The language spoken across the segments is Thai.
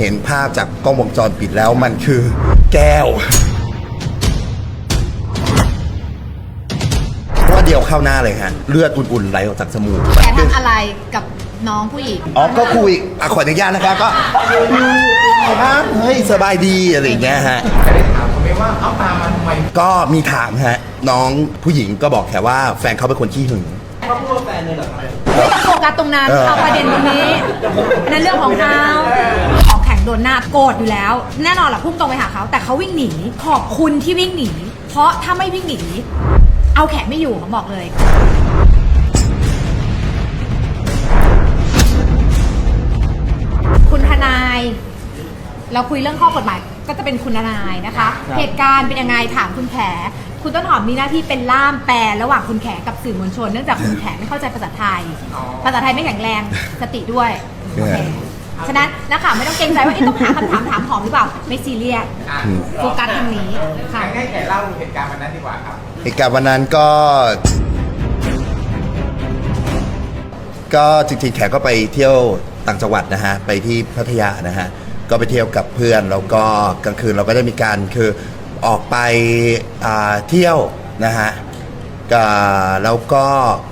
เห็นภาพจากกล้องวงจรปิดแล้วมันคือ แก้วว่าเดียวเข้าหน้าเลยฮะเลือดอุ่นๆไหลออกจากจมูกแกทำอะไรกับน้องผู้หญิงอ๋อก็คุยอะขออนุญาตนะครับก็ครับเฮ้ยสบายดีอะไรอย่างเงี้ยฮะจะได้ถามเขาไหมว่าเอาตามมาทำไมก็มีถามฮะ น้องผู้หญิงก็บอกแค่ว่าแฟนเขาเป็นคนขี้หึงเขาพูดว่าแฟนเลยเหรอครับไม่ต้องโฟกัสตรงนั้นเออเอาประเด็นตรงนี้นั่นเรื่องของเขาของแข็ง โดนหน้าโกรธอยู่แล้ว แน่นอนแหละพุ่งตรงไปหาเขา แต่เขาวิ่งหนี ขอบคุณที่วิ่งหนี เพราะถ้าไม่วิ่งหนี เอาแขนไม่อยู่ผมบอกเลย คุณทนาย เราคุยเรื่องข้อกฎหมายก็จะเป็นคุณทนายนะคะเหตุการณ์เป็นยังไงถามคุณแข คุณต้นหอมมีหน้าที่เป็นล่ามแปลระหว่างคุณแขกับสื่อมวลชน เนื่องจากคุณแขไม่เข้าใจภาษาไทย ภาษาไทยไม่แข็งแรงสติด้วยโอเค ฉะนั้นนักข่าวไม่ต้องเกรงใจว่าเอ๊ะต้องหาคำถามถามหอมหรือเปล่า ไม่ซีเรียส อะโฟกัสทางนี้ค่ะ ให้แกเล่าเหตุการณ์วันนั้นดีกว่าครับ เหตุการณ์วันนั้นก็ ก็จริงๆแขกก็ไปเที่ยวต่างจังหวัดนะฮะ ไปที่พัทยานะฮะ ก็ไปเที่ยวกับเพื่อนแล้วก็กลางคืนเราก็ได้มีการคือออกไปอ่าเที่ยวนะฮะก็แล้วก็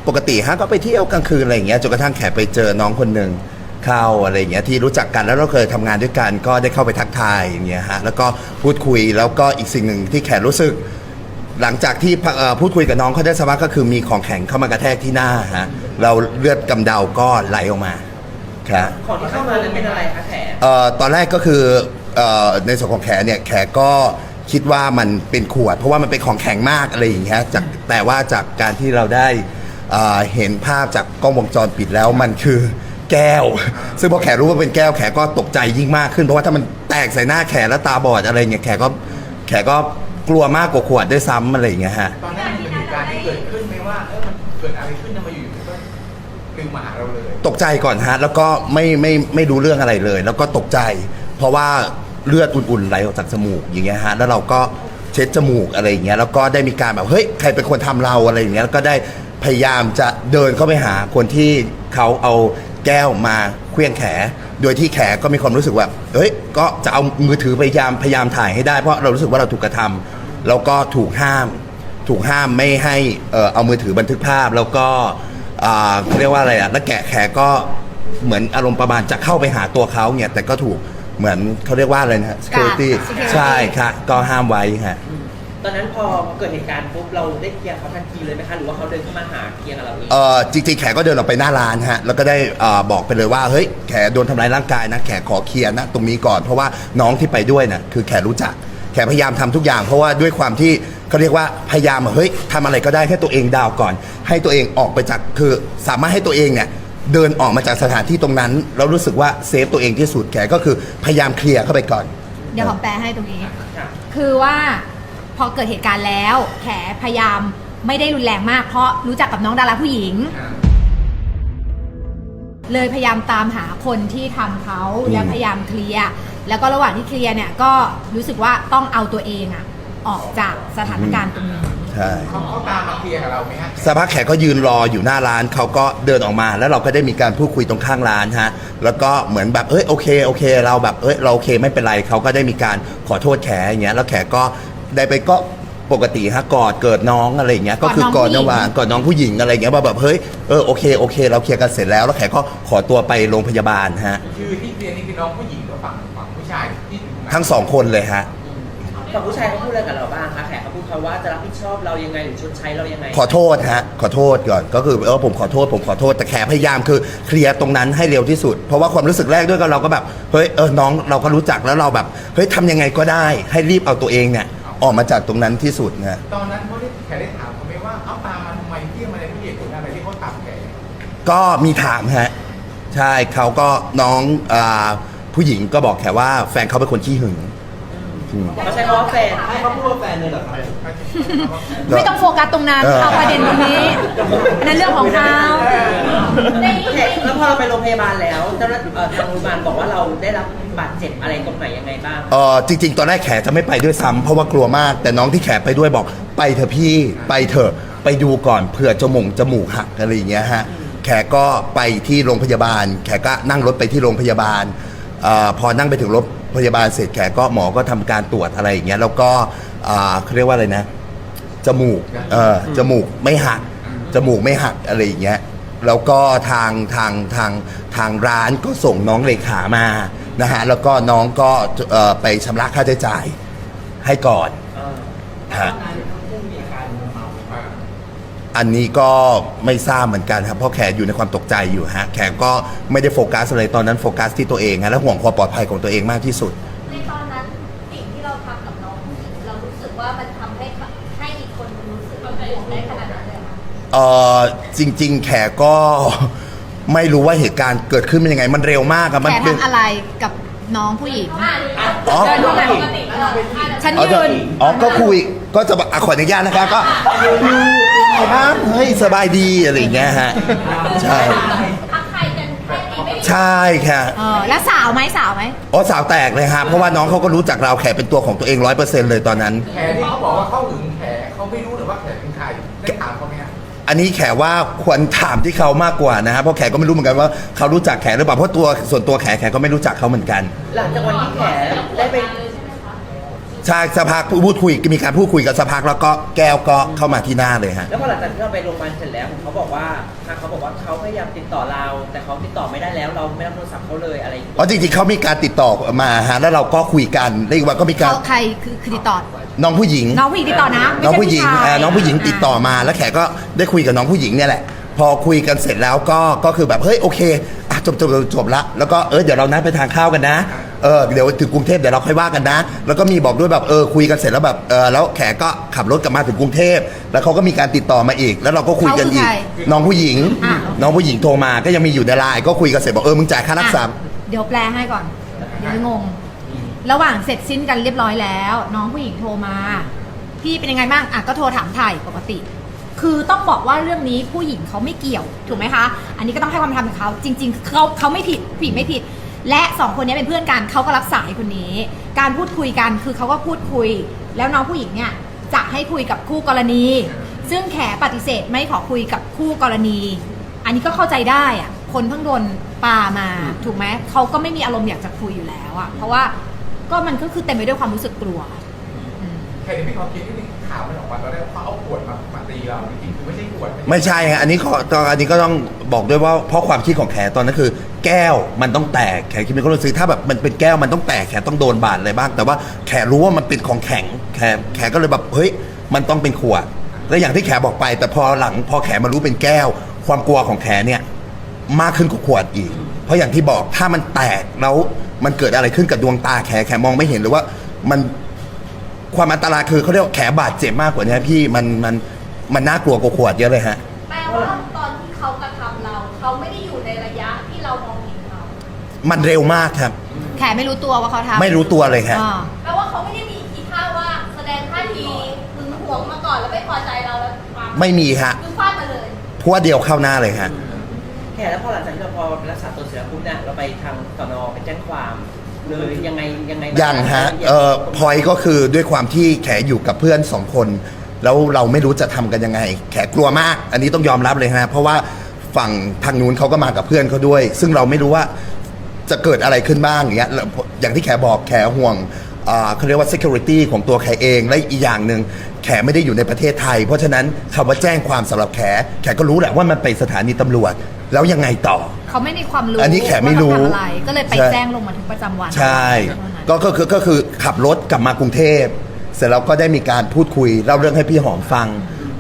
ปกติฮะก็ไปเที่ยวกลางคืนอะไรอย่างเงี้ยจนกระทั่งแขกไปเจอน้องคนหนึ่ง เข้าอะไรอย่างเงี้ยที่รู้จักกันแล้วเราเคยทำงานด้วยกันก็ได้เข้าไปทักทายอย่างเงี้ยฮะแล้วก็พูดคุยแล้วก็อีกสิ่งหนึ่งที่แขกรู้สึก หลังจากที่เอ่อพูดคุยกับน้องเขาได้สักพักก็คือมีของแข็งเข้ามากระแทกที่หน้าฮะเราเลือดกำเดาก็ไหลออกมาครับ ของที่เข้ามานั้นเป็นอะไรคะแขเอ่อตอนแรกก็คือเอ่อในส่วนของแขเนี่ยแขก็คิดว่ามันเป็นขวด เพราะว่ามันเป็นของแข็งมากอะไรอย่างเงี้ยจากแต่ว่าจากการที่เราได้เอ่อเห็นภาพจากกล้องวงจรปิดแล้วมันคือ แก้ว ซึ่งพอแขรู้ว่าเป็นแก้วแขก็ตกใจยิ่งมากขึ้น เพราะว่าถ้ามันแตกใส่หน้าแขแล้วตาบอดอะไรเงี้ยแขก็แขก็กลัวมากกว่าขวดด้วยซ้ำอะไรอย่างเงี้ยฮะ ตอนนั้นมันเป็นเหตุการณ์ที่เกิดขึ้นไหมว่าเออมันเกิดอะไรขึ้นทำไมอยู่ๆก็ดึงมาหาเราเลย ตกใจก่อนฮะ แล้วก็ไม่ไม่ไม่รู้เรื่องอะไรเลย แล้วก็ตกใจ เพราะว่าเลือดอุ่นๆไหลออกจากจมูกอย่างเงี้ยฮะแล้วเราก็เช็ดจมูกอะไรอย่างเงี้ยแล้วก็ได้มีการแบบเฮ้ยใครเป็นคนทำเราอะไรอย่างเงี้ยแล้วก็ได้พยายามจะเดินเข้าไปหาคนที่เขาเอา แก้วมาเคลื่องแข โดยที่แขก็มีความรู้สึกว่าเฮ้ยก็จะเอามือถือพยายามพยายามถ่ายให้ได้เพราะเรารู้สึกว่าเราถูกกระทำแล้วก็ถูกห้าม ถูกห้ามไม่ให้เอ่อเอามือถือบันทึกภาพ แล้วก็อ่าเขาเรียกว่าอะไรอะแล้วแกะแขก็เหมือนอารมณ์ประมาณจะเข้าไปหาตัวเขาเนี่ยแต่ก็ถูกเหมือนเขาเรียกว่าอะไรนะฮะ security security ใช่ค่ะก็ห้ามไว้ฮะ ตอนนั้นพอเกิดเหตุการณ์ปุ๊บเราได้เคลียร์เขาทันทีเลยไหมคะหรือว่าเขาเดินเข้ามาหาเคลียร์กับเราเอง เอ่อจริงๆแขกก็เดินออกไปหน้าร้านฮะแล้วก็ได้เอ่อบอกไปเลยว่าเฮ้ยแขกโดนทำร้ายร่างกายนะแขกขอเคลียร์นะตรงนี้ก่อนเพราะว่าน้องที่ไปด้วยนะคือแขกรู้จักแขกพยายามทำทุกอย่าง เพราะว่าด้วยความที่เขาเรียกว่าพยายามอะเฮ้ยทำอะไรก็ได้ให้ตัวเองดาวก่อน ให้ตัวเองออกไปจากคือสามารถให้ตัวเองเนี่ยเดินออกมาจากสถานที่ตรงนั้นแล้วรู้สึกว่าเซฟตัวเองที่สุดแขกก็คือพยายามเคลียร์เข้าไปก่อน เดี๋ยวหอมแปลให้ตรงนี้ค่ะคือว่า พอเกิดเหตุการณ์แล้ว แขพยายามไม่ได้รุนแรงมาก เพราะรู้จักกับน้องดาราผู้หญิง เลยพยายามตามหาคนที่ทำเขาอืมแล้วพยายามเคลียร์แล้วก็ระหว่างที่เคลียร์เนี่ยก็รู้สึกว่าต้องเอาตัวเองอะออกจากสถานการณ์ตรงนี้ ใช่เขาเขาตามมาเคลียร์กับเราไหมฮะสักพักแขกก็ยืนรออยู่หน้าร้านเขาก็เดินออกมา แล้วเราก็ได้มีการพูดคุยตรงข้างร้านฮะแล้วก็เหมือนแบบเอ้ยโอเคโอเค เราแบบเอ้ยเราโอเคไม่เป็นไรเขาก็ได้มีการขอโทษแขอย่างเงี้ยแล้วแขกก็ ได้ไปก็ปกติฮะกอดเกิดน้องอะไรอย่างเงี้ยก็คือกอดน้องหวานกอดน้องผู้หญิงอะไรอย่างเงี้ยว่าแบบเฮ้ยเออโอเคโอเค เราเคลียร์กันเสร็จแล้วแล้วแขกก็ขอตัวไปโรงพยาบาลฮะคือที่เคลียร์นี่คือน้องผู้หญิงหรือฝั่งฝั่งผู้ชายที่อยู่ตรงนั้นทั้งสองคนเลยฮะกับผู้ชายเขาพูดอะไรกับเราบ้างคะแขเขาพูดเขาว่าจะรับผิดชอบเรายังไงหรือชดใช้เรายังไง ขอโทษฮะขอโทษก่อนก็คือเออผมขอโทษผมขอโทษแต่แขพยายามคือเคลียร์ตรงนั้นให้เร็วที่สุด เพราะว่าความรู้สึกแรกด้วยก็เราก็แบบเฮ้ยเออน้องเราก็รู้จักแล้วเราแบบเฮ้ยทำยังไงก็ได้ให้รีบเอาตัวเองเนี่ย ออกมาจากตรงนั้นที่สุดนะตอนนั้นเขาได้แขกได้ถามเขาไหมว่า เอาตามมาทำไมที่มาในผู้หญิงคนอะไรที่เขาตามแกก็มีถามฮะใช่เขาก็น้องอาผู้หญิงก็บอกแค่ว่าแฟนเขาเป็นคนขี้หึง อืมเขาใช้คำว่าแฟนให้เขาพูดว่าแฟนเลยเหรอครับไม่ต้องโฟกัสตรงนั้นเออ เอาประเด็นตรงนี้นั่นเรื่องของเขาแขแล้วพอเราไปโรงพยาบาลแล้วเจ้าหน้าที่เอ่อทางโรงพยาบาลบอกว่าเราได้รับบาดเจ็บอะไรตรงไหนยังไงบ้าง เออจริง ๆ ตอนแรกแขจะไม่ไปด้วยซ้ำเพราะว่ากลัวมาก แต่น้องที่แขไปด้วยบอกไปเถอะพี่ไปเถอะไปดูก่อนเผื่อจมูกจมูกหักอะไรอย่างเงี้ยฮะแขก็ไปที่โรงพยาบาล แขก็นั่งรถไปที่โรงพยาบาลเออพอนั่งไปถึงรถ พยาบาลเสร็จแขก็หมอก็ทำการตรวจอะไรอย่างเงี้ยแล้วก็อ่าเขาเรียกว่าอะไรนะ จมูกเออจมูกไม่หัก จมูกไม่หักอะไรอย่างเงี้ยแล้วก็ทางทางทางทางร้านก็ส่งน้องเลขามานะฮะแล้วก็น้องก็เอ่อไปชำระค่าใช้จ่ายให้ก่อนเออฮะ อันนี้ก็ไม่ทราบเหมือนกันครับเพราะแขกอยู่ในความตกใจอยู่ฮะแขกก็ไม่ได้โฟกัสอะไรตอนนั้นโฟกัสที่ตัวเองฮะและห่วงความปลอดภัยของตัวเองมากที่สุด ในตอนนั้นสิ่งที่เราทำกับน้องผู้หญิงเรารู้สึกว่ามันทำให้ให้อีกคนนึงรู้สึกห่วงได้ขนาดนั้นเลยเหรอคะเออจริง ๆ แขกก็ ไม่รู้ว่าเหตุการณ์เกิดขึ้นเป็นยังไงมันเร็วมากอะมันแขเป็น ทำอะไรกับ น้องผู้หญิงอ๋อเดินเข้ามาฉันอ๋อยืจะนอ๋อก็คุยก็จะอะขออนุญาตนะครับก็ครับเฮ้ยสบายดีอะไรอย่างเงี้ยฮะใช่ทักทายกันแค่นี้ไม่ได้ใช่ค่ะเออแล้วสาวไหมสาวไหมอ๋อสาวแตกเลยฮะเพราะว่าน้องเขาก็รู้จักเราแขกเป็นตัวของตัวเองร้อยเปอร์เซ็นต์เลยตอนนั้นแขที่เขาบอกว่าเขาหึงแขเขาไม่รู้หรือว่าแขเป็น อันนี้แขว่าควรถามที่เขามากกว่านะฮะเพราะแขก็ไม่รู้เหมือนกันว่าเขารู้จักแขหรือเปล่าเพราะตัวส่วนตัวแขแขก็ไม่รู้จักเขาเหมือนกัน หลังจากวันที่แขได้ไป ใช่สักพักพูดคุยมีการพูดคุยกันสักพักแล้วก็แก้วก็เข้ามาที่หน้าเลยฮะ แล้วพอหลังจากที่เราไปโรงพยาบาลเสร็จแล้วเขาบอกว่าทางเขาบอกว่าเขาพยายามติดต่อเรา แต่เขาติดต่อไม่ได้แล้วเราไม่รับโทรศัพท์เขาเลยอะไรอย่างเงี้ยอ๋อจริงๆเขามีการติดต่อมาฮะแล้วเราก็คุยกันแล้วอีกวันก็มีการเขาใครคือคือติดต่อ น้องผู้หญิง น้องผู้หญิงติดต่อนะไม่น้องใช่ผู้หญิงชายเอ่อน้องผู้หญิงติดต่อมาแล้วแขกก็ได้คุยกับน้องผู้หญิงเนี่ยแหละ พอคุยกันเสร็จแล้วก็ก็คือแบบเฮ้ยโอเคอะจบจบจบจบละแล้วก็เออเดี๋ยวเรานัดไปทานข้าวกันนะ เออเดี๋ยวถึงกรุงเทพเดี๋ยวเราค่อยว่ากันนะ แล้วก็มีบอกด้วยแบบเออคุยกันเสร็จแล้วแบบเออแล้วแขกก็ขับรถกลับมาถึงกรุงเทพแล้วเขาก็มีการติดต่อมาอีก แล้วเราก็คุยกันอีกน้องผู้หญิง อะ น้องผู้หญิงโทรมาก็ยังมีอยู่ในไลน์ก็คุยกันเสร็จบอกเออมึงจ่ายค่ารักษา อะเดี๋ยวแปลให้ก่อน เดี๋ยวจะงง ระหว่างเสร็จสิ้นกันเรียบร้อยแล้ว น้องผู้หญิงโทรมา พี่เป็นยังไงบ้างอะก็โทรถามถ่ายปกติ คือต้องบอกว่าเรื่องนี้ผู้หญิงเขาไม่เกี่ยวถูกไหมคะ อันนี้ก็ต้องให้ความธรรมกับเขาจริง ๆเขาเขาไม่ผิดผู้หญิงไม่ผิด และสองคนนี้เป็นเพื่อนกันเขาก็รับสายคนนี้ การพูดคุยกันคือเขาก็พูดคุย แล้วน้องผู้หญิงเนี่ยจะให้คุยกับคู่กรณี ซึ่งแขปฏิเสธไม่ขอคุยกับคู่กรณี อันนี้ก็เข้าใจได้อะคนเพิ่งโดนปามาถูกไหมเขาก็ไม่มีอารมณ์อยากจะคุยอยู่แล้วอะเพราะว่าก็มันก็คือเต็มไปด้วยความรู้สึกกลัวอืมแขที่มีความคิดที่ข่าวมันออกมาตอนแรกเขาเอาขวดมามาตีเราจริงๆคือ ไม่ใช่ขวดไม่ใช่ฮะอันนี้ขอตอนอันนี้ก็ต้องบอกด้วยว่าเพราะความคิดของแขตอนนั้นคือ แก้วมันต้องแตกแขคิดเป็นคนรู้สึกถ้าแบบมันเป็นแก้วมันต้องแตกแขต้องโดนบาดอะไรบ้าง แต่ว่าแขรู้ว่ามันเป็นของแข็งแขแขก็เลยแบบเฮ้ยมันต้องเป็นขวดแล้วอย่างที่แขบอกไป แต่พอหลังพอแขมารู้เป็นแก้ว ความกลัวของแขเนี่ยมากขึ้นกว่าขวดอีก เพราะอย่างที่บอกถ้ามันแตกแล้วมันเกิดอะไรขึ้นกับดวงตาแขแขมองไม่เห็นหรือว่ามันความอันตรายคือเขาเรียกว่าแขบาดเจ็บมากกว่านี้พี่มันมัน มันน่ากลัวกว่าขวดเยอะเลยฮะ แปลว่าตอนที่เขากระทำเรา เขาไม่ได้อยู่ในระยะที่เรามองเห็นเขามันเร็วมากครับ แขไม่รู้ตัวว่าเขาทำไม่รู้ตัวเลยครับอ่าแปลว่าเขาไม่ได้มีทีท่าว่าแสดงท่าทีหึงหวงมาก่อนแล้วไม่พอใจเราแล้ววางไม่มีฮะคือฟาดมาเลยพวดเดียวเข้าหน้าเลยฮะแขแล้วพอหลังจากที่เราพอรักษาตัวเสร็จแล้วปุ๊บเนี่ยเราไปทางสนไปแจ้งความเลยยังไงยังไงบ้ายังฮะเอ่อพอยก็คือด้วยความที่แขอยู่กับเพื่อนสองคน แล้วเราไม่รู้จะทำกันยังไง แขกลัวมาก อันนี้ต้องยอมรับเลยฮะเพราะว่าฝั่งทางนู้นเขาก็มากับเพื่อนเขาด้วย ซึ่งเราไม่รู้ว่าจะเกิดอะไรขึ้นบ้างอย่างเงี้ยแล้วอย่างที่แขบอกแขห่วงอ่าเขาเรียกว่า security ของตัวแขเองและอีกอย่างหนึ่งแขไม่ได้อยู่ในประเทศไทย เพราะฉะนั้นคำว่าแจ้งความสำหรับแขแขก็รู้แหละว่ามันไปสถานีตำรวจแล้วยังไงต่อ เขาไม่มีความรู้อันนี้แขไม่รู้ว่าต้องทำอะไร ก็เลยไปใช่ แจ้งลงบันทึกประจำวันใช่เท่านั้นก็ก็คือก็คือขับรถกลับมากรุงเทพ เสร็จแล้วก็ได้มีการพูดคุยเล่าเรื่องให้พี่หอมฟัง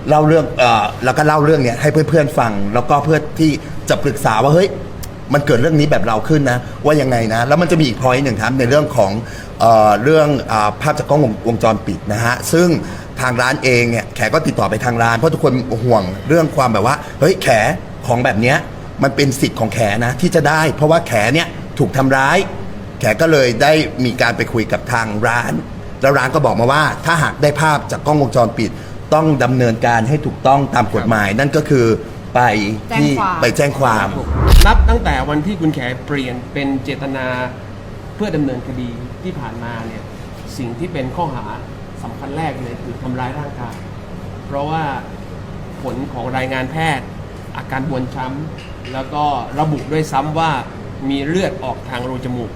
เล่าเรื่องเอ่อแล้วก็เล่าเรื่องเนี้ยให้เพื่อนๆฟัง แล้วก็เพื่อที่จะปรึกษาว่าเฮ้ยมันเกิดเรื่องนี้แบบเราขึ้นนะ ว่ายังไงนะ แล้วมันจะมีอีกพอยต์หนึ่งครับในเรื่องของเอ่อเรื่องอาภาพจากกล้องวงวงจรปิดนะฮะซึ่งทางร้านเองเนี่ยแขก็ติดต่อไปทางร้านเพราะทุกคนห่วงเรื่องความแบบว่าเฮ้ยแขของแบบเนี้ยมันเป็นสิทธิ์ของแขนะที่จะได้ เพราะว่าแขเนี่ยถูกทำร้าย แขก็เลยได้มีการไปคุยกับทางร้าน แล้วร้านก็บอกมาว่า ถ้าหากได้ภาพจากกล้องวงจรปิด ต้องดำเนินการให้ถูกต้องตามกฎหมาย นั่นก็คือไปที่แจ้งความ ไปแจ้งความ นับตั้งแต่วันที่คุณแขเปลี่ยนเป็นเจตนาเพื่อดำเนินคดีที่ผ่านมาเนี่ยสิ่งที่เป็นข้อหาสำคัญแรกเลยคือทำร้ายร่างกาย เพราะว่าผลของรายงานแพทย์ อาการบวมช้ำแล้วก็ระบุด้วยซ้ำว่ามีเลือดออกทางรูจมูก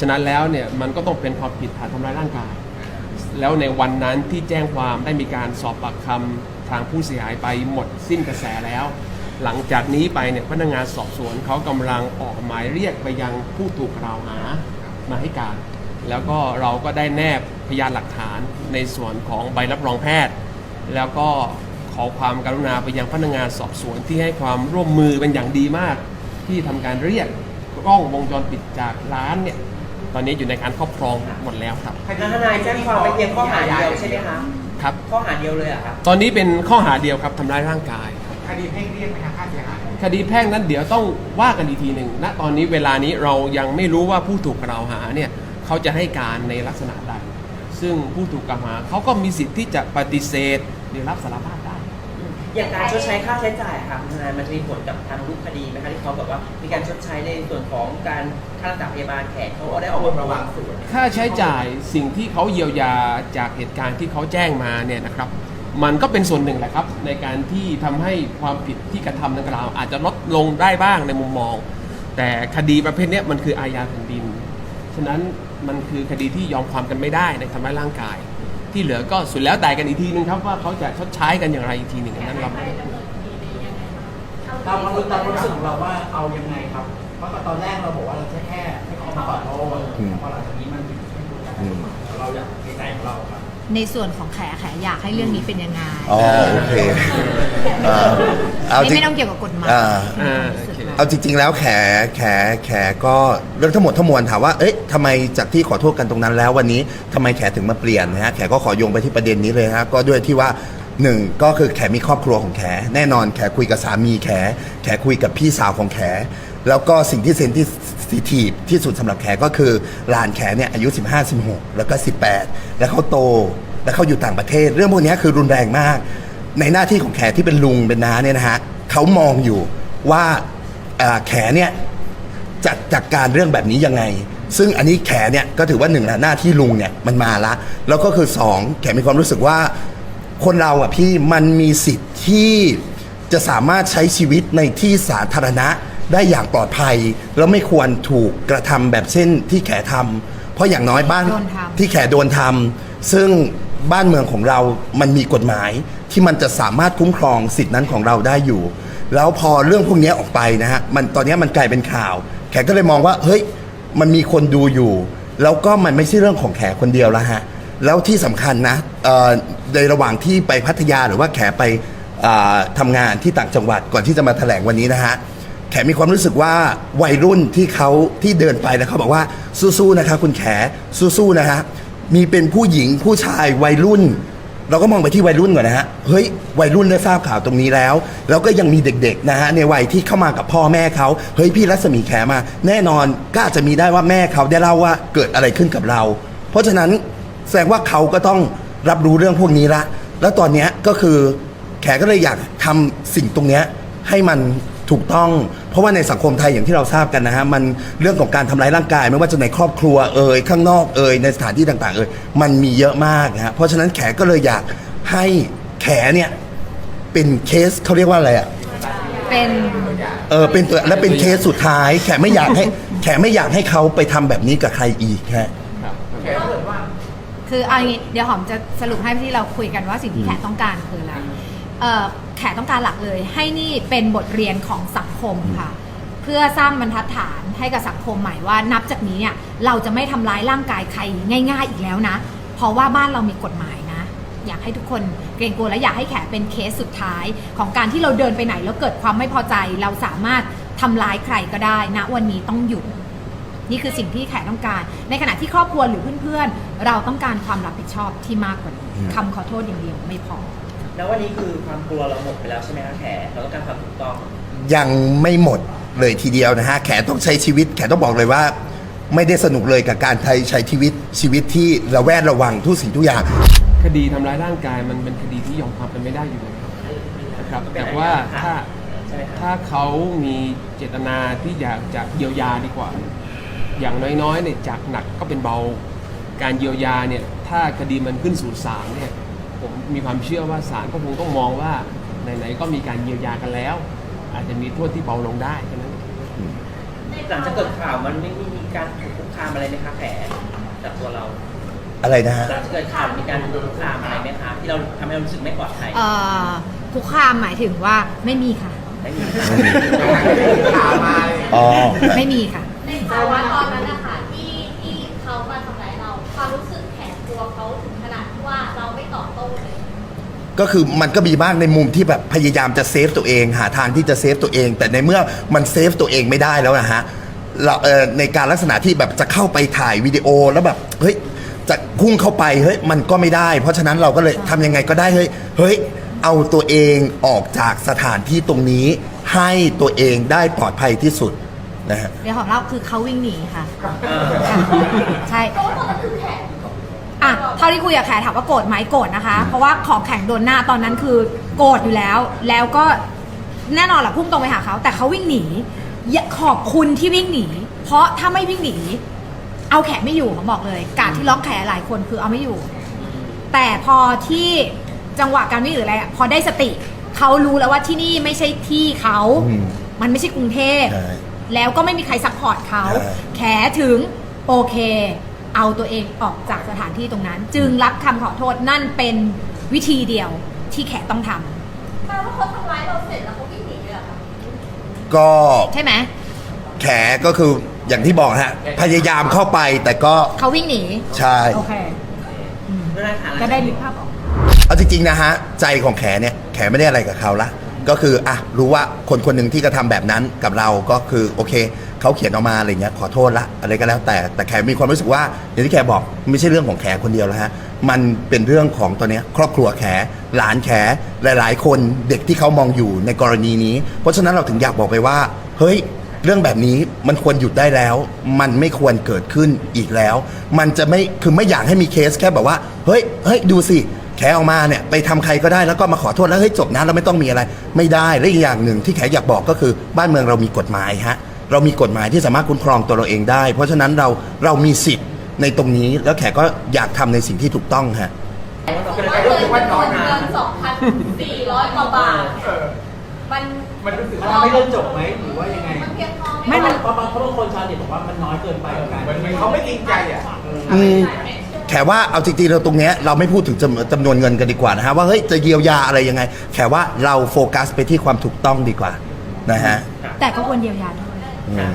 ฉะนั้นแล้วเนี่ยมันก็ต้องเป็นความผิดฐานทำร้ายร่างกาย แล้วในวันนั้นที่แจ้งความได้มีการสอบปากคำทางผู้เสียหายไปหมดสิ้นกระแสแล้ว หลังจากนี้ไปเนี่ยพนักงานสอบสวนเขากำลังออกหมายเรียกไปยังผู้ถูกกล่าวหามาให้การ แล้วก็เราก็ได้แนบพยานหลักฐานในส่วนของใบรับรองแพทย์ แล้วก็ขอความกรุณาไปยังพนักงานสอบสวนที่ให้ความร่วมมือเป็นอย่างดีมาก ที่ทำการเรียกกล้องวงจรปิดจากร้านเนี่ย ตอนนี้อยู่ในการครอบครองหมดแล้วครับ แล้วทนายแจ้งความไปเพียงข้อหาเดียวใช่ไหมคะครับ ข้อหาเดียวเลยเหรอะครับ ตอนนี้เป็นข้อหาเดียวครับทำร้ายร่างกายครับคดีให้เรียกไหมคะค่าเสียหายคดีแพ่งนั้นเดี๋ยวต้องว่ากันอีกทีหนึ่งณตอนนี้เวลานี้เรายังไม่รู้ว่าผู้ถูกกล่าวหาเนี่ยเขาจะให้การในลักษณะใดซึ่งผู้ถูกกล่าวหาเขาก็มีสิทธิ์ที่จะปฏิเสธหรือรับสารภาพได้ อย่างการชดใช้ค่าใช้จ่ายอะครับทนายมันจะมีผลกับทางรูปคดีไหมคะที่เขาแบบว่ามีการชดใช้ในส่วนของการค่ารักษาพยาบาลแขกเขาได้ออกมาระวังส่วนค่าใช้จ่ายสิ่งที่เขาเยียวยาจากเหตุการณ์ที่เขาแจ้งมาเนี่ยนะครับ มันก็เป็นส่วนหนึ่งแหละครับ ในการที่ทำให้ความผิดที่กระทำดังกล่าว อาจจะลดลงได้บ้างในมุมมอง แต่คดีประเภทนี้มันคืออาญาแผ่นดิน ฉะนั้นมันคือคดีที่ยอมความกันไม่ได้ในทำร้ายร่างกาย ที่เหลือก็สุดแล้วแต่กันอีกทีนึงครับว่าเขาจะชดใช้กันอย่างไรอีกทีหนึ่งนั้นเราไม่ตามความรู้ตามความรู้สึกของเราว่าเอายังไงครับ เพราะตอนแรกเราบอกว่าเราแค่แค่ให้เขามาขอโทษอืมพอหลังจากนี้มันถึงไม่ถูกกันอืมเราอยากในใจของเราครับในส่วนของแขแขอยากให้เรื่องนี้เป็นยังไงอ๋อโอเคเอาไม่ต้องเกี่ยวกับกฎหมาย เอาจริง ๆ แล้วแขแขแขก็เรื่องทั้งหมดทั้งมวลถามว่า เอ๊ะทำไมจากที่ขอโทษกันตรงนั้นแล้ววันนี้ทำไมแขถึงมาเปลี่ยนนะฮะแขก็ขอโยงไปที่ประเด็นนี้เลยฮะก็ด้วยที่ว่าหนึ่งก็คือแขมีครอบครัวของแขแน่นอนแขคุยกับสามีแข แขคุยกับพี่สาวของแข แล้วก็สิ่งที่เซนที่สิทีฟที่สุดสำหรับแขก็คือหลานแขเนี่ยอายุ 15 16 แล้วก็ 18 แล้วเขาโตแล้วเขาอยู่ต่างประเทศ เรื่องพวกนี้คือรุนแรงมาก ในหน้าที่ของแขที่เป็นลุงเป็นน้าเนี่ยนะฮะเขามองอยู่ว่า อ่อแขเนี่ยจัดจากการเรื่องแบบนี้ยังไง ซึ่งอันนี้แขเนี่ยก็ถือว่าหนึ่งละหน้าที่ลุงเนี่ยมันมาละ แล้วก็คือสองแขมีความรู้สึกว่า คนเราอะพี่มันมีสิทธิ์ที่จะสามารถใช้ชีวิตในที่สาธารณะได้อย่างปลอดภัย แล้วไม่ควรถูกกระทำแบบเช่นที่แขทำเพราะอย่างน้อยบ้านโดนทำ ที่แขโดนทำซึ่งบ้านเมืองของเรามันมีกฎหมายที่มันจะสามารถคุ้มครองสิทธินั้นของเราได้อยู่ แล้วพอเรื่องพวกนี้ออกไปนะฮะมันตอนนี้มันกลายเป็นข่าว แขกก็เลยมองว่าเฮ้ยมันมีคนดูอยู่ แล้วก็มันไม่ใช่เรื่องของแขกคนเดียวล้วฮะแล้วที่สำคัญนะในระหว่างที่ไปพัทยาหรือว่าแขไปเอ่อทำงานที่ต่างจังหวัดก่อนที่จะมาแถลงวันนี้นะฮะแขมีความรู้สึกว่าวัยรุ่นที่เขาที่เดินไปแล้วเขาบอกว่าสู้ๆนะคะคุณแขสู้ๆนะฮะมีเป็นผู้หญิงผู้ชายวัยรุ่น เราก็มองไปที่วัยรุ่นก่อนนะฮะ เฮ้ย วัยรุ่นได้ทราบข่าวตรงนี้แล้ว แล้วก็ยังมีเด็กๆนะฮะในวัยที่เข้ามากับพ่อแม่เขา เฮ้ยพี่รัศมีแขมา แน่นอนก็อาจจะมีได้ว่าแม่เขาได้เล่าว่าเกิดอะไรขึ้นกับเรา เพราะฉะนั้นแสดงว่าเขาก็ต้องรับรู้เรื่องพวกนี้ละ แล้วตอนเนี้ยก็คือแขก็เลยอยากทำสิ่งตรงเนี้ยให้มัน ถูกต้อง เพราะว่าในสังคมไทยอย่างที่เราทราบกันนะฮะมันเรื่องของการทำร้ายร่างกาย ไม่ว่าจะในครอบครัวเอ่ยข้างนอกเอ่ยในสถานที่ต่างๆเอ่ยมันมีเยอะมากนะฮะเพราะฉะนั้นแขก็เลยอยากให้แขเนี่ยเป็นเคสเขาเรียกว่าอะไรอะ เป็นเออเป็นตัวและเป็นเคสสุดท้าย แขไม่อยากให้แขไม่อยากให้เขาไปทำแบบนี้กับใครอีกฮะครับแค่เกิดว่าคือเอาอย่างงี้เดี๋ยวหอมจะสรุปให้ที่เราคุยกันว่าสิ่งที่แขต้องการคืออะไรเอ่อ แขต้องการหลักเลย ให้นี่เป็นบทเรียนของสังคมค่ะ เพื่อสร้างบรรทัดฐานให้กับสังคมใหม่ว่า นับจากนี้เนี่ยเราจะไม่ทำร้ายร่างกายใครง่ายๆอีกแล้วนะ เพราะว่าบ้านเรามีกฎหมายนะ อยากให้ทุกคนเกรงกลัวและอยากให้แขเป็นเคสสุดท้าย ของการที่เราเดินไปไหนแล้วเกิดความไม่พอใจ เราสามารถทำร้ายใครก็ได้นะวันนี้ต้องหยุดนี่คือสิ่งที่แขกต้องการ ในขณะที่ครอบครัวหรือเพื่อนๆ เราต้องการความรับผิดชอบที่มากกว่านี้อืมคำขอโทษอย่างเดียวไม่พอ แล้ววันนี้คือความกลัวเราหมดไปแล้วใช่ไหมคะแขเราต้องการความถูกต้อง ยังไม่หมดเลยทีเดียวนะฮะ แขต้องใช้ชีวิต แขต้องบอกเลยว่า ไม่ได้สนุกเลยกับการใช้ใช้ชีวิตชีวิตที่ระแวดระวังทุกสิ่งทุกอย่าง คดีทำร้ายร่างกายมันเป็นคดีที่ยอมความกันไม่ได้อยู่แล้วนะครับแต่ว่าถ้าใช่ไหมครับถ้าเขามีเจตนาที่อยากจะเยียวยาดีกว่า อย่างน้อยๆเนี่ยจากหนักก็เป็นเบา การเยียวยาเนี่ยถ้าคดีมันขึ้นสู่ศาลเนี่ยผ มมีความเชื่อว่าศาลก็คงต้องมองว่าไหนๆก็มีการเยียวยากันแล้ว อาจจะมีโทษที่เบาลงได้แค่นั้นเองในหลังจากเกิดข่าวมันไม่มีการถูกคุกคามอะไรไหมคะแผลจากตัวเราอะไรนะฮะหลังจากเกิดข่าวมีการถูกคุกคามอะไรไหมคะที่เราทำให้เรารู้สึกไม่ปลอดภัยเอ่อคุกคามหมายถึงว่าไม่มีค่ะ ไม่มีข่าวมาเลยอ๋อ ไม่มีค่ะ ในภาวะตอน ก็คือมันก็มีบ้างในมุมที่แบบพยายามจะเซฟตัวเอง หาทางที่จะเซฟตัวเอง แต่ในเมื่อมันเซฟตัวเองไม่ได้แล้วนะฮะเราเอ่อในการลักษณะที่แบบจะเข้าไปถ่ายวิดีโอแล้วแบบเฮ้ยจะพุ่งเข้าไปเฮ้ยมันก็ไม่ได้ เพราะฉะนั้นเราก็เลยทำยังไงก็ได้เฮ้ยเฮ้ยเอาตัวเองออกจากสถานที่ตรงนี้ ให้ตัวเองได้ปลอดภัยที่สุดนะฮะ เดี๋ยวของเราคือเขาวิ่งหนีค่ะเออใช่เพราะว่าตอนนั้นคือแขน อะเท่าที่คุยกับแขถามว่าโกรธไหมโกรธนะคะ เพราะว่าของแข็งโดนหน้าตอนนั้นคือโกรธอยู่แล้ว แล้วก็แน่นอนแหละพุ่งตรงไปหาเขา แต่เขาวิ่งหนีอย่าขอบคุณที่วิ่งหนี เพราะถ้าไม่วิ่งหนี เอาแขนไม่อยู่เขาบอกเลย การที่ล็อกแขนหลายคนคือเอาไม่อยู่ แต่พอที่จังหวะการวิ่งหรืออะไรอะพอได้สติเขารู้แล้วว่าที่นี่ไม่ใช่ที่เขา อืมมันไม่ใช่กรุงเทพ ใช่แล้วก็ไม่มีใครซัพพอร์ตเขา ใช่ แขถึงโอเค เอาตัวเองออกจากสถานที่ตรงนั้น จึงรับคำขอโทษนั่นเป็นวิธีเดียวที่แขต้องทำแปลว่าเขาทำร้ายเราเสร็จแล้วเขาวิ่งหนีเลยเหรอคะก็ใช่ไหมแขก็คืออย่างที่บอกฮะ พยายามเข้าไปแต่ก็เขาวิ่งหนีใช่ โอเคอืมไม่ได้ค่ะก็ได้นึกภาพออก เอาจริงๆนะฮะ ใจของแขเนี่ย แขไม่ได้อะไรกับเขาละก็คืออะรู้ว่าคนคนหนึ่งที่กระทำแบบนั้นกับเราก็คือโอเค เขาเขียนออกมาอะไรเงี้ยขอโทษละอะไรก็แล้วแต่แต่แขมีความรู้สึกว่าอย่างที่แขบอกไม่ใช่เรื่องของแขคนเดียวแล้วฮะมันเป็นเรื่องของตัวเนี้ยครอบครัวแขหลานแขหลาย ๆ คนเด็กที่เขามองอยู่ในกรณีนี้ เพราะฉะนั้นเราถึงอยากบอกไปว่า เฮ้ยเรื่องแบบนี้มันควรหยุดได้แล้ว มันไม่ควรเกิดขึ้นอีกแล้ว มันจะไม่คือไม่อยากให้มีเคสแค่แบบว่าเฮ้ยเฮ้ยดูสิแขออกมาเนี่ยไปทำใครก็ได้แล้วก็มาขอโทษแล้วเฮ้ยจบนะเราไม่ต้องมีอะไร ไม่ได้และอีกอย่างหนึ่งที่แขอยากบอกก็คือบ้านเมืองเรามีกฎหมายฮะ เรามีกฎหมายที่สามารถคุ้มครองตัวเราเองได้ เพราะฉะนั้นเราเรามีสิทธิ์ในตรงนี้แล้วแขก็อยากทำในสิ่งที่ถูกต้องฮะว่าเงินจำนวนเงิน2,400กว่าบาท เออมันมันรู้สึกว่าว่าไม่เริ่มจบไหมหรือว่ายังไงมันเพียงพอไหมไม่มันเพราะบางเพราะบางคนชาวเน็ตบอกว่ามันน้อยเกินไปกับการเหมือนเหมือนเขาไม่จริงใจอะ อืมแขว่าเอาจริงๆเราตรงเนี้ยเราไม่พูดถึงจำจำนวนเงินกันดีกว่านะฮะว่าเฮ้ยจะเยียวยาอะไรยังไง แขว่าเราโฟกัสไปที่ความถูกต้องดีกว่านะฮะ แต่ก็ควรเยียวยาด้วย อืม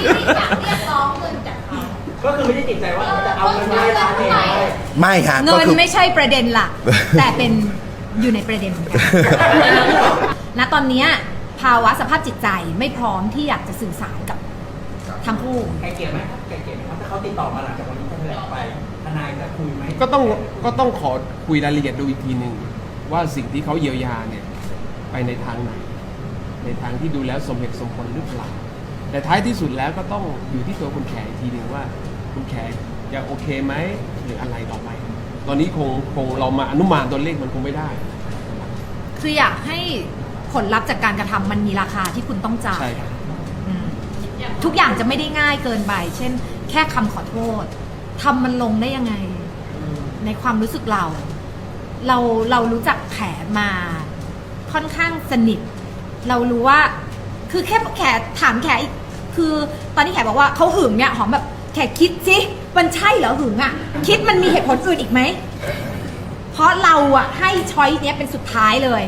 ที่อยากเรียกร้องเงินจากเขา ก็คือไม่ได้ติดใจว่าจะเอาเงินได้ล้านเองไม่ได้ไม่ฮะเงิก็นคือ ไม่ใช่ประเด็นหลัก แต่เป็นอยู่ในประเด็นเหมือนกันณตอนเนี้ยภาวะสภาพจิตใจไม่พร้อมที่อยากจะสื่อสารกับทั้งคู่ไกลเกลี่ยไหมครับไกลเกลี่ยไหมครับถ้าเขาติดต่อมาหลังจากวันนี้แถลงไปทนายจะคุยไหมก็ต้องก็ต้องขอคุยรายละเอียดดูอีกทีหนึ่งว่าสิ่งที่เขาเยียวยาเนี่ย ไปในทางไหน ในทางที่ดูแล้วสมเหตุสมผลหรือเปล่าแต่ท้ายที่สุดแล้วก็ต้องอยู่ที่ตัวคุณแขอีกทีหนึ่งว่า คุณแขยังโอเคไหมหรืออะไรต่อไป ตอนนี้คงคงเรามาอนุมานตัวเลขมันคงไม่ได้ คืออยากให้ผลลัพธ์จากการกระทำมันมีราคาที่คุณต้องจ่ายใช่ครับ อืมทุกอย่างจะไม่ได้ง่ายเกินไป เช่น แค่คำขอโทษทำมันลงได้ยังไง ในความรู้สึกเรา เราเรารู้จักแขมาค่อนข้างสนิท เรารู้ว่า คือแค่แขถามแขอีกคือตอนนี้แขบอกว่าเขาหึงเนี่ยหอมแบบแขคิดสิมันใช่เหรอหึงอะ คิดมันมีเหตุผลอื่นอีกไหม เพราะเราอะให้ช้อยเนี้ยเป็นสุดท้ายเลย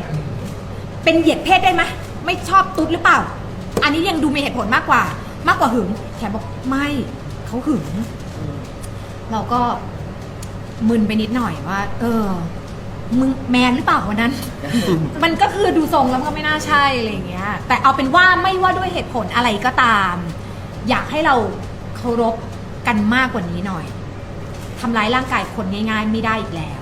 เป็นเหยียดเพศได้ไหมไม่ชอบตุ๊ดหรือเปล่า อันนี้ยังดูมีเหตุผลมากกว่า มากกว่าหึง แขบอกไม่เขาหึง เราก็มึนไปนิดหน่อยว่า เออ มึงแมนหรือเปล่าวันนั้น มันก็คือดูทรงแล้วก็ไม่น่าใช่อะไรอย่างเงี้ย แต่เอาเป็นว่าไม่ว่าด้วยเหตุผลอะไรก็ตาม อยากให้เราเคารพกันมากกว่านี้หน่อยทำร้ายร่างกายคนง่าย ๆ ไม่ได้อีกแล้ว